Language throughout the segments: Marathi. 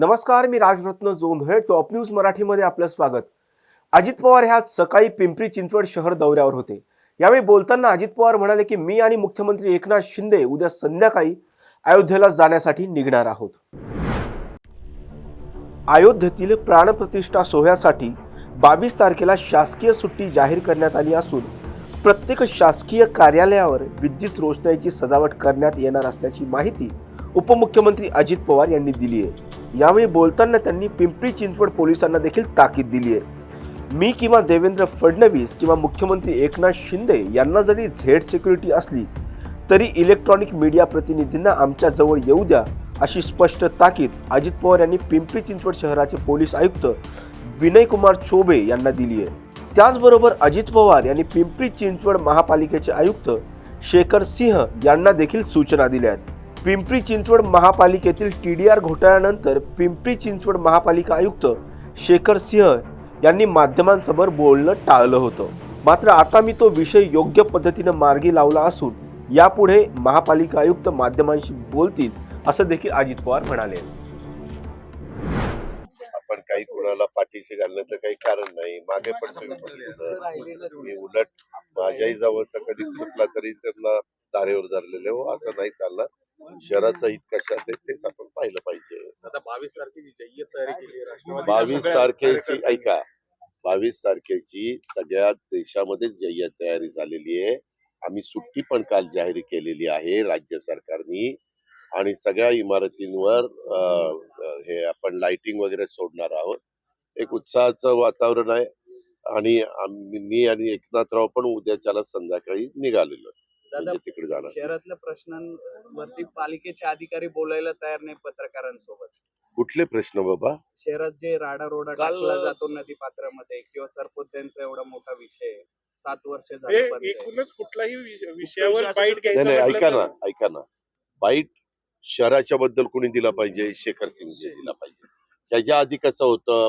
नमस्कार मी राजरत्न जोंधळे टॉप न्यूज मराठीमध्ये आपलं स्वागत. अजित पवार ह्या सकाळी पिंपरी चिंचवड शहर दौऱ्यावर होते. यावेळी बोलताना अजित पवार म्हणाले की मी आणि मुख्यमंत्री एकनाथ शिंदे उद्या संध्याकाळी अयोध्येला जाण्यासाठी निघणार आहोत. अयोध्येतील प्राणप्रतिष्ठा सोहळ्यासाठी बावीस तारखेला शासकीय सुट्टी जाहीर करण्यात आली असून प्रत्येक शासकीय कार्यालयावर विद्युत रोषणाईची सजावट करण्यात येणार असल्याची माहिती उपमुख्यमंत्री अजित पवार यांनी दिली आहे. यावेळी बोलताना त्यांनी पिंपरी चिंचवड पोलिसांना देखील ताकीद दिली आहे. मी किंवा देवेंद्र फडणवीस किंवा मुख्यमंत्री एकनाथ शिंदे यांना जरी झेड सिक्युरिटी असली तरी इलेक्ट्रॉनिक मीडिया प्रतिनिधींना आमच्याजवळ येऊ द्या अशी स्पष्ट ताकीद अजित पवार यांनी पिंपरी चिंचवड शहराचे पोलीस आयुक्त विनय कुमार चोबे यांना दिली आहे. त्याचबरोबर अजित पवार यांनी पिंपरी चिंचवड महापालिकेचे आयुक्त शेखर सिंह यांना देखील सूचना दिल्या आहेत. पिंपरी चिंचवड महापालिकेतील टी डी आर घोटाळ्यानंतर पिंपरी चिंचवड महापालिका आयुक्त शेखर सिंह यांनी माध्यमांसमोर बोलणं टाळलं होतं. मात्र आता मी तो विषय योग्य पद्धतीनं मार्गी लावला असून यापुढे महापालिका आयुक्त माध्यमांशी बोलतील असं देखील अजित पवार म्हणाले. आपण काही कुणाला पाठीशी घालण्याचं काही कारण नाही. मागे पण मी उलट माझ्याही जवळचा कधी चुकला तरी त्यांना दारेवर धरलेले. हो असं नाही चालणार. शहराचं हित कशात आहे तेच आपण पाहिलं पाहिजे. आता बावीस तारखेची जय्यत तयारी केली आहे राष्ट्रवादी बावीस सगळ्या तारखेची कार्यकर्त्यांनी. ऐका बावीस तारखेची सगळ्या देशामध्येच जय्यत तयारी झालेली आहे. आम्ही सुट्टी पण काल जाहीर केलेली आहे राज्य सरकारनी आणि सगळ्या इमारतींवर हे आपण लाइटिंग वगैरे सोडणार आहोत. एक उत्साहाचं वातावरण आहे आणि मी आणि एकनाथराव पण उद्याच्याला संध्याकाळी निघालेलो. दादा म्हणजे तिकडे जाणार. शहरातल्या प्रश्नांवरती पालिकेचे अधिकारी बोलायला तयार नाही पत्रकारांसोबत. कुठले प्रश्न बाबा? शहरात जे राडारोडा काल- टाकला जातो नदी पात्रामध्ये किंवा सरपोत्यांचा एवढा मोठा विषय. सात वर्ष झाली बंद आहे. एकूणच कुठलाही विष- विषयावर बाईट नाही घ्यायचं नाही म्हटलं ऐका तर- ना ऐका ना. बाईट शहराच्या बद्दल कोणी दिला पाहिजे? शेखर सिंग दिला पाहिजे. त्याच्या आधी कसं होतं?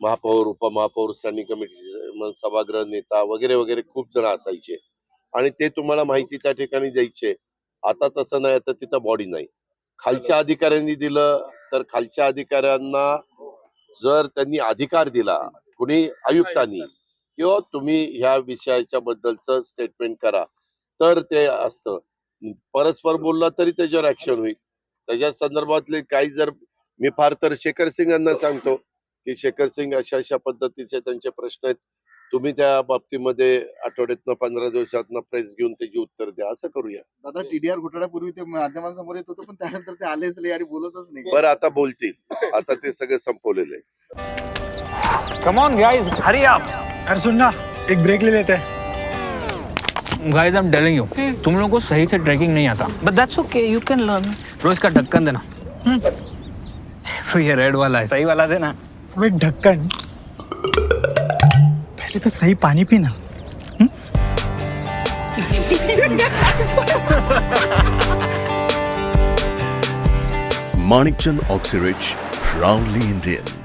महापौर उपमहापौर स्टँडिंग कमिटी मग सभागृह नेता वगैरे वगैरे खूप जण असायचे. आणि ते तुम्हाला माहिती त्या ठिकाणी द्यायचे. आता तसं नाही आता तिथं बॉडी नाही. खालच्या अधिकाऱ्यांनी दिलं तर खालच्या अधिकाऱ्यांना जर त्यांनी अधिकार दिला कुणी आयुक्तांनी किंवा तुम्ही ह्या विषयाच्या बद्दलचं स्टेटमेंट करा तर ते असतं. परस्पर बोलला तरी त्याच्यावर ऍक्शन होईल. त्याच्या संदर्भातले काही जर मी फार तर शेखर सिंग यांना सांगतो की शेखर सिंग अशा अशा पद्धतीचे त्यांचे प्रश्न आहेत. तुम्ही त्या बाबतीमध्ये आठवड्यातनं पंधरा दिवसातनं प्रेस घेऊन त्याची उत्तर द्या असं करूया. दादा टीडीआर घोटाळ्यापूर्वी ते माध्यमांसमोर येत होतं पण त्यानंतर ते आलेच नाही आणि बोलतच नाही. बरं आता बोलतील. आता ते सगळं संपवलेलं आहे. कम ऑन गाइस हरी आप अरे सुन ना एक ब्रेक ले लेते. हैं guys I am telling you तुम लोगों को सही से ट्रैकिंग नहीं आता. But that's okay, you can learn. रोज का ढक्कन देना. ये रेड वाला है सही वाला देना. ढक्कन पहले तो सही पानी पीना माणिकचंद ऑक्सीरिच प्राउडली इंडियन.